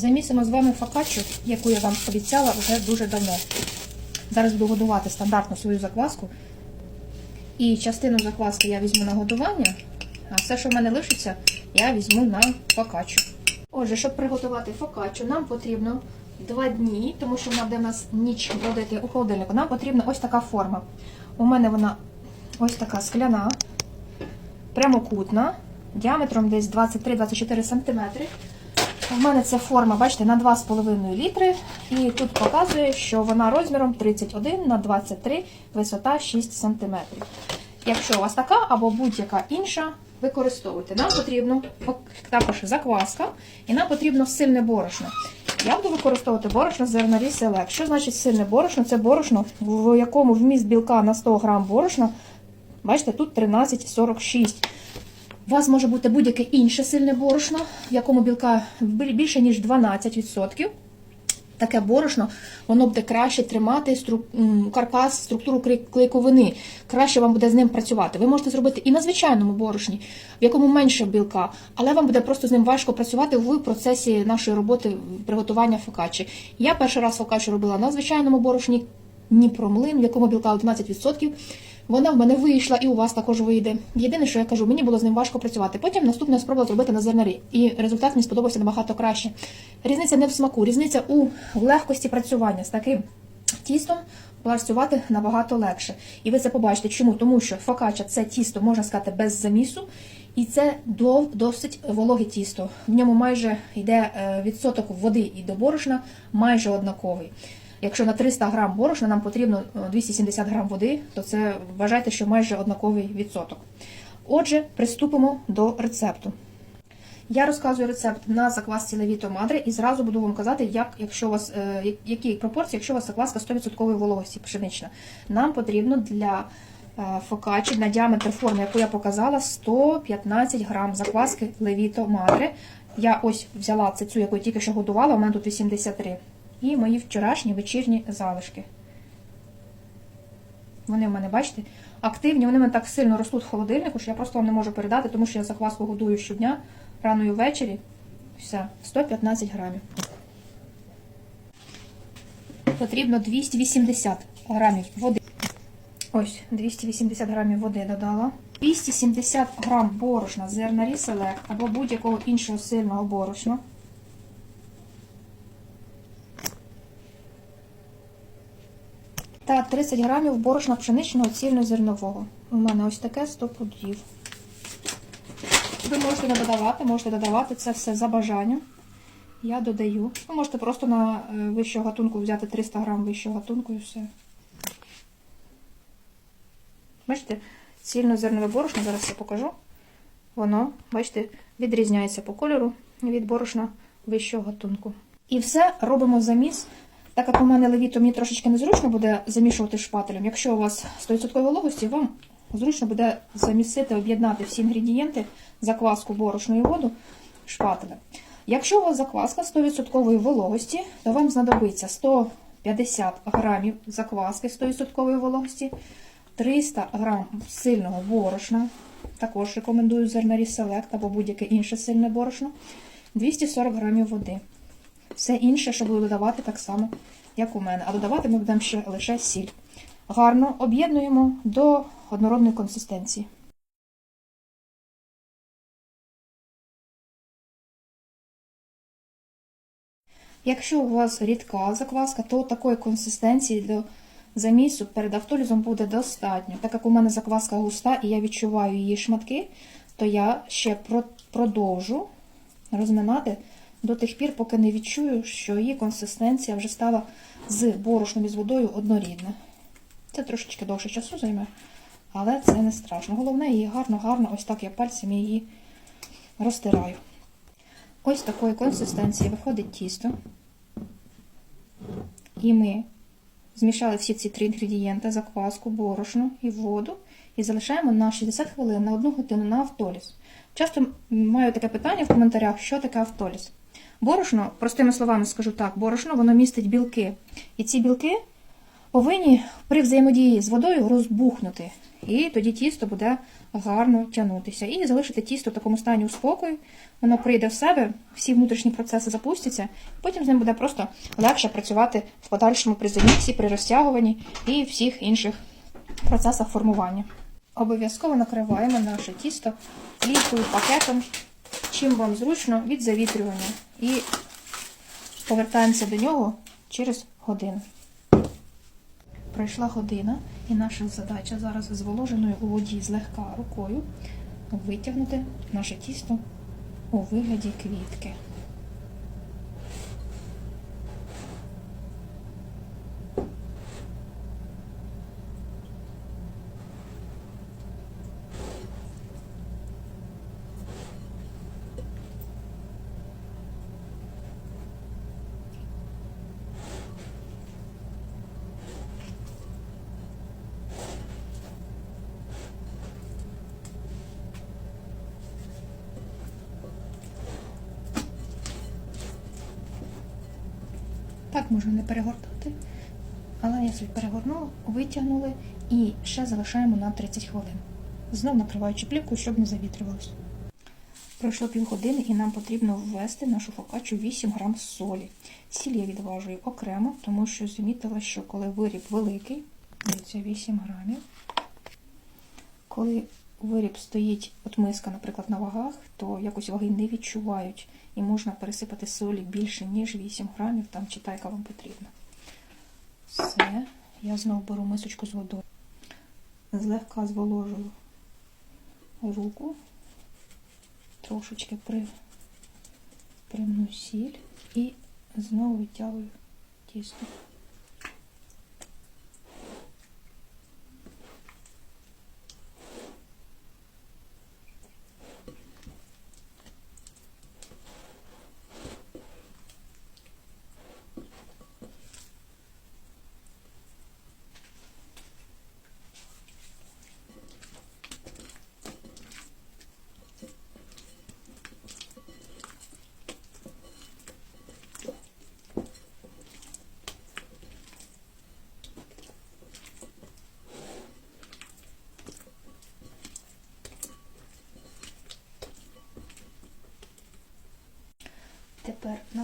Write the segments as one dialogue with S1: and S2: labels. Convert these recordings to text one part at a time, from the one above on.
S1: Замісимо з вами фокаччу, яку я вам обіцяла вже дуже давно. Зараз буду годувати стандартну свою закваску. І частину закваски я візьму на годування, а все, що в мене лишиться, я візьму на фокаччу. Отже, щоб приготувати фокаччу, нам потрібно 2 дні, тому що вона буде в нас ніч бродити у холодильнику. Нам потрібна ось така форма. У мене вона ось така скляна, прямокутна, діаметром десь 23-24 см. У мене ця форма, бачите, на 2,5 літри. І тут показує, що вона розміром 31 на 23, висота 6 см. Якщо у вас така або будь-яка інша, використовуйте. Нам потрібно також закваска, і нам потрібно сильне борошно. Я буду використовувати борошно зернарі Select. Що значить сильне борошно? Це борошно, в якому вміст білка на 100 грам борошна, бачите, тут 13,46. У вас може бути будь-яке інше сильне борошно, в якому білка більше, ніж 12%. Таке борошно, воно буде краще тримати стру... каркас, структуру клей- клейковини. Краще вам буде з ним працювати. Ви можете зробити і на звичайному борошні, в якому менше білка, але вам буде просто з ним важко працювати в процесі нашої роботи приготування фокачі. Я перший раз фокачу робила на звичайному борошні, Дніпромлин, в якому білка 11%. Вона в мене вийшла і у вас також вийде. Єдине, що я кажу, мені було з ним важко працювати. Потім наступне спробувала зробити на зернарі, і результат мені сподобався набагато краще. Різниця не в смаку, різниця у легкості працювання з таким тістом. Працювати набагато легше. І ви це побачите. Чому? Тому що фокача це тісто, можна сказати, без замісу, і це досить вологе тісто. В ньому майже йде е, відсоток води і до борошна майже однаковий. Якщо на 300 грам борошна нам потрібно е, 270 грам води, то це вважайте, що майже однаковий відсоток. Отже, приступимо до рецепту. Я розказую рецепт на заквасці Левіто Мадре і зразу буду вам казати, як, якщо у вас, е, які пропорції, якщо у вас закваска 100% вологості пшенична. Нам потрібно для е, фокачі на діаметр форми, яку я показала, 115 грам закваски Левіто Мадре. Я ось взяла цю, яку тільки що годувала, у мене тут 83. І мої вчорашні вечірні залишки. Вони в мене, бачите, активні, вони в мене так сильно ростуть в холодильнику, що я просто вам не можу передати, тому що я закваску годую щодня, рано і ввечері. Все, 115 грамів. Потрібно 280 грамів води. Ось, 280 грамів води додала. 270 грам борошна зернарі селект або будь-якого іншого сильного борошна. Та 30 грамів борошна пшеничного цільнозернового. У мене ось таке 100 пудів. Ви можете не додавати, можете додавати це все за бажанням. Я додаю. Ви можете просто на е, вищого гатунку взяти 300 грам вищого гатунку і все. Бачите, цільнозернове борошно, зараз я покажу. Воно, бачите, відрізняється по кольору від борошна вищого гатунку. І все робимо заміс. Так як у мене левіто, мені трошечки незручно буде замішувати шпателем. Якщо у вас 100% вологості, вам зручно буде замісити, об'єднати всі інгредієнти, закваску, борошно і воду шпателем. Якщо у вас закваска 100% вологості, то вам знадобиться 150 грамів закваски 100% вологості, 300 грам сильного борошна, також рекомендую зернарі Select або будь-яке інше сильне борошно, 240 грамів води. Все інше, що буду додавати так само, як у мене. А додавати ми будемо ще лише сіль. Гарно об'єднуємо до однородної консистенції. Якщо у вас рідка закваска, то такої консистенції для замісу перед автолізом буде достатньо. Так як у мене закваска густа і я відчуваю її шматки, то я ще продовжу розминати до тих пір, поки не відчую, що її консистенція вже стала з борошном і з водою однорідна. Це трошечки довше часу займе, але це не страшно. Головне, її гарно-гарно, ось так я пальцями її розтираю. Ось такої консистенції виходить тісто. І ми змішали всі ці три інгредієнти, закваску, борошно і воду, і залишаємо на 60 хвилин, на 1 годину на автоліз. Часто маю таке питання в коментарях, що таке автоліз. Борошно, простими словами скажу так, борошно воно містить білки. І ці білки повинні при взаємодії з водою розбухнути. і тоді тісто буде гарно тягнутися. І залишити тісто в такому стані у спокою, воно прийде в себе, всі внутрішні процеси запустяться, потім з ним буде просто легше працювати в подальшому при заміксі, при розтягуванні і всіх інших процесах формування. Обов'язково накриваємо наше тісто плівкою, пакетом, чим вам зручно від завітрювання. І повертаємося до нього через годину. Пройшла година, і наша задача зараз зволоженою у воді злегка рукою витягнути наше тісто у вигляді квітки. Так можна не перегортати, але я собі перегорнула, витягнули і ще залишаємо на 30 хвилин. Знов накриваючи плівку, щоб не завітрювалося. Пройшло півгодини і нам потрібно ввести нашу фокачу 8 грам солі. Сіль я відважую окремо, тому що замітила, що коли виріб великий, дивіться, 8 грамів. Коли виріб стоїть, от миска, наприклад, на вагах, то якось ваги не відчувають і можна пересипати солі більше, ніж 8 грамів, там читай, яка вам потрібна. Все, я знову беру мисочку з водою. Злегка зволожую руку, трошечки при, примну сіль і знову витягую тісто.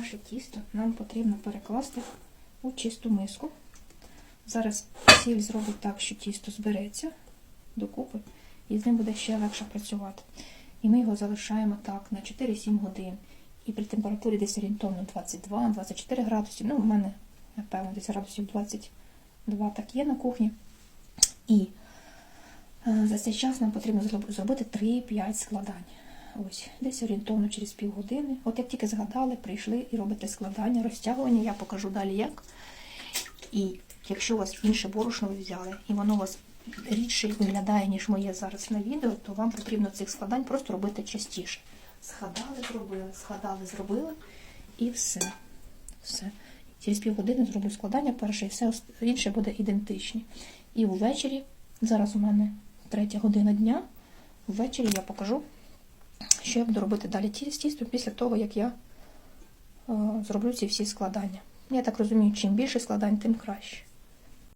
S1: Наше тісто нам потрібно перекласти у чисту миску. Зараз сіль зробить так, що тісто збереться докупи, і з ним буде ще легше працювати. І ми його залишаємо так на 4-7 годин. І при температурі десь орієнтовно 22-24 градусі. Ну, у мене, напевно, десь градусів 22 так є на кухні. І е, за цей час нам потрібно зробити 3-5 складань. Ось, десь орієнтовно через півгодини. От як тільки згадали, прийшли і робите складання, розтягування, я покажу далі як. І якщо у вас інше борошно ви взяли, і воно у вас рідше виглядає, ніж моє зараз на відео, то вам потрібно цих складань просто робити частіше. Згадали, зробили, згадали, зробили, і все. Все. Через півгодини зроблю складання перше, і все інше буде ідентичні. І ввечері, зараз у мене третя година дня, ввечері я покажу, я буду робити далі ті- з тістом після того, як я е, зроблю ці всі складання. Я так розумію, чим більше складань, тим краще.